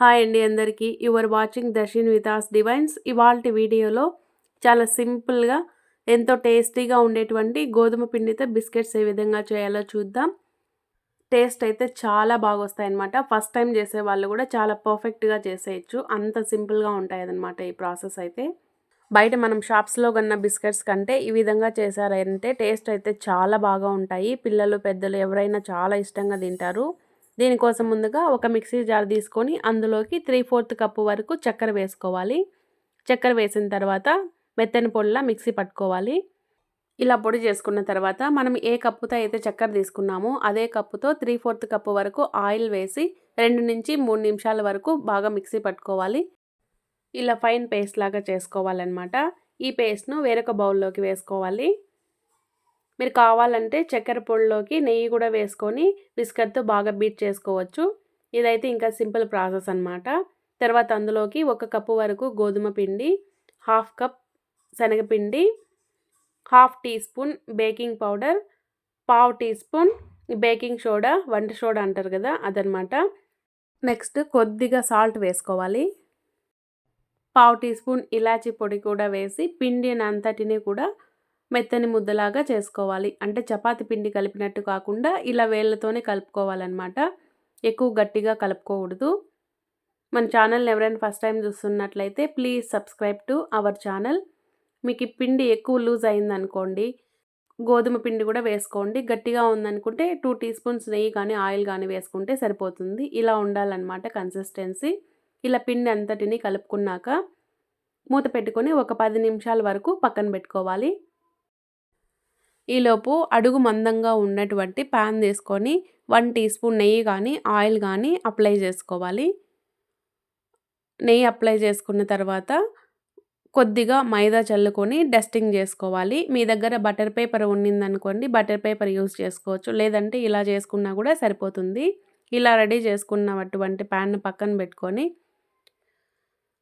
Hi అండి అందరికీ. You're watching Darshin with us divines. ఇవాల్టి వీడియోలో చాలా సింపుల్గా ఎంతో టేస్టీగా ఉండేటువంటి గోధుమ పిండితో బిస్కెట్స్ ఏ విధంగా చేయాలో చూద్దాం. టేస్ట్ అయితే చాలా బాగా వస్తాయన్నమాట ఫస్ట్ టైం చేసే వాళ్ళు కూడా చాలా పర్ఫెక్ట్గా చేసేయచ్చు. అంత సింపుల్గా ఉంటాయి ఈ ప్రాసెస్ అయితే. బయట మనం షాప్స్లో కన్న బిస్కెట్స్ కంటే ఈ విధంగా చేశారంటే టేస్ట్ అయితే చాలా బాగా ఉంటాయి. పిల్లలు పెద్దలు ఎవరైనా చాలా ఇష్టంగా తింటారు. దీనికోసం ముందుగా ఒక మిక్సీ జార్ తీసుకొని అందులోకి త్రీ ఫోర్త్ కప్పు వరకు చక్కెర వేసుకోవాలి. చక్కెర వేసిన తర్వాత మెత్తని పొడిలా మిక్సీ పట్టుకోవాలి. ఇలా పొడి చేసుకున్న తర్వాత మనం ఏ కప్పుతో అయితే చక్కెర తీసుకున్నామో అదే కప్పుతో త్రీ ఫోర్త్ కప్పు వరకు ఆయిల్ వేసి రెండు నుంచి మూడు నిమిషాల వరకు బాగా మిక్సీ పట్టుకోవాలి. ఇలా ఫైన్ పేస్ట్ లాగా చేసుకోవాలన్నమాట. ఈ పేస్ట్ను వేరొక బౌల్లోకి వేసుకోవాలి. మీరు కావాలంటే చక్కెర పొడిలోకి నెయ్యి కూడా వేసుకొని బిస్కెట్తో బాగా బీట్ చేసుకోవచ్చు. ఇదైతే ఇంకా సింపుల్ ప్రాసెస్ అనమాట తర్వాత అందులోకి ఒక కప్పు వరకు గోధుమ పిండి హాఫ్ కప్ శనగపిండి half teaspoon baking powder పావు టీ స్పూన్ బేకింగ్ సోడా వంట సోడా అంటారు కదా అదనమాట నెక్స్ట్ కొద్దిగా సాల్ట్ వేసుకోవాలి. పావు టీ స్పూన్ ఇలాచీ పొడి కూడా వేసి పిండిని అంతటిని కూడా మెత్తని ముద్దలాగా చేసుకోవాలి. అంటే చపాతి పిండి కలిపినట్టు కాకుండా ఇలా వేళ్ళతోనే కలుపుకోవాలన్నమాట. ఎక్కువ గట్టిగా కలుపుకోకూడదు. మన ఛానల్ని ఎవరైనా ఫస్ట్ టైం చూస్తున్నట్లయితే please subscribe to our channel. మీకు ఈ పిండి ఎక్కువ లూజ్ అయిందనుకోండి గోధుమ పిండి కూడా వేసుకోండి. గట్టిగా ఉందనుకుంటే టూ టీ స్పూన్స్ నెయ్యి కానీ ఆయిల్ కానీ వేసుకుంటే సరిపోతుంది. ఇలా ఉండాలన్నమాట కన్సిస్టెన్సీ. ఇలా పిండి అంతటిని కలుపుకున్నాక మూత పెట్టుకొని ఒక పది నిమిషాల వరకు పక్కన పెట్టుకోవాలి. ఈలోపు అడుగు మందంగా ఉన్నటువంటి ప్యాన్ తీసుకొని వన్ టీ స్పూన్ నెయ్యి కానీ ఆయిల్ కానీ అప్లై చేసుకోవాలి. నెయ్యి అప్లై చేసుకున్న తర్వాత కొద్దిగా మైదా చల్లుకొని డస్టింగ్ చేసుకోవాలి. మీ దగ్గర బటర్ పేపర్ ఉండిందనుకోండి బటర్ పేపర్ యూస్ చేసుకోవచ్చు. లేదంటే ఇలా చేసుకున్నా కూడా సరిపోతుంది. ఇలా రెడీ చేసుకున్నటువంటి ప్యాన్ పక్కన పెట్టుకొని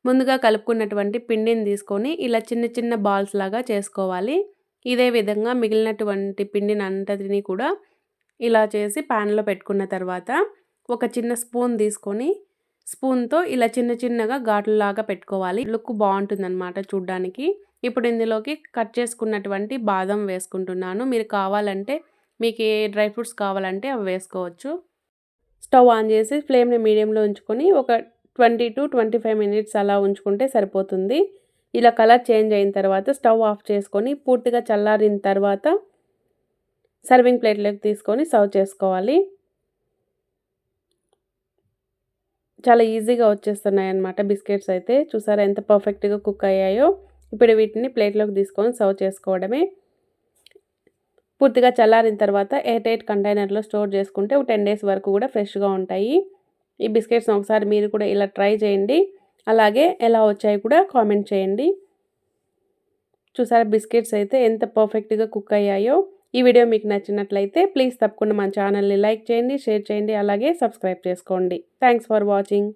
ముందుగా కలుపుకున్నటువంటి పిండిని తీసుకొని ఇలా చిన్న చిన్న బాల్స్ లాగా చేసుకోవాలి. ఇదే విధంగా మిగిలినటువంటి పిండిని అంతటిని కూడా ఇలా చేసి ప్యాన్లో పెట్టుకున్న తర్వాత ఒక చిన్న స్పూన్ తీసుకొని స్పూన్తో ఇలా చిన్న చిన్నగా ఘాట్లలాగా పెట్టుకోవాలి. లుక్ బాగుంటుందన్నమాట చూడ్డానికి. ఇప్పుడు ఇందులోకి కట్ చేసుకున్నటువంటి బాదం వేసుకుంటున్నాను. మీరు కావాలంటే మీకు ఏ డ్రై ఫ్రూట్స్ కావాలంటే అవి వేసుకోవచ్చు. స్టవ్ ఆన్ చేసి ఫ్లేమ్ని మీడియంలో ఉంచుకొని ఒక twenty to twenty five minutes అలా ఉంచుకుంటే సరిపోతుంది. ఇలా కలర్ చేంజ్ అయిన తర్వాత స్టవ్ ఆఫ్ చేసుకొని పూర్తిగా చల్లారిన తర్వాత సర్వింగ్ ప్లేట్లోకి తీసుకొని సర్వ్ చేసుకోవాలి. చాలా ఈజీగా వచ్చేస్తున్నాయి అన్నమాట బిస్కెట్స్ అయితే. చూసారా ఎంత పర్ఫెక్ట్గా కుక్ అయ్యాయో. ఇప్పుడు వీటిని ప్లేట్లోకి తీసుకొని సర్వ్ చేసుకోవడమే. పూర్తిగా చల్లారిన తర్వాత ఎయిట్ ఎయిట్ కంటైనర్లో స్టోర్ చేసుకుంటే ఒక టెన్ డేస్ వరకు కూడా ఫ్రెష్గా ఉంటాయి. ఈ బిస్కెట్స్ ఒకసారి మీరు కూడా ఇలా ట్రై చేయండి. అలాగే ఎలా వచ్చాయి కూడా కామెంట్ చేయండి. చూసారా బిస్కెట్స్ అయితే ఎంత పర్ఫెక్ట్గా కుక్ అయ్యాయో. ఈ వీడియో మీకు నచ్చినట్లయితే ప్లీజ్ తప్పకుండా మా ఛానల్ని లైక్ చేయండి షేర్ చేయండి అలాగే సబ్స్క్రైబ్ చేసుకోండి. Thanks for watching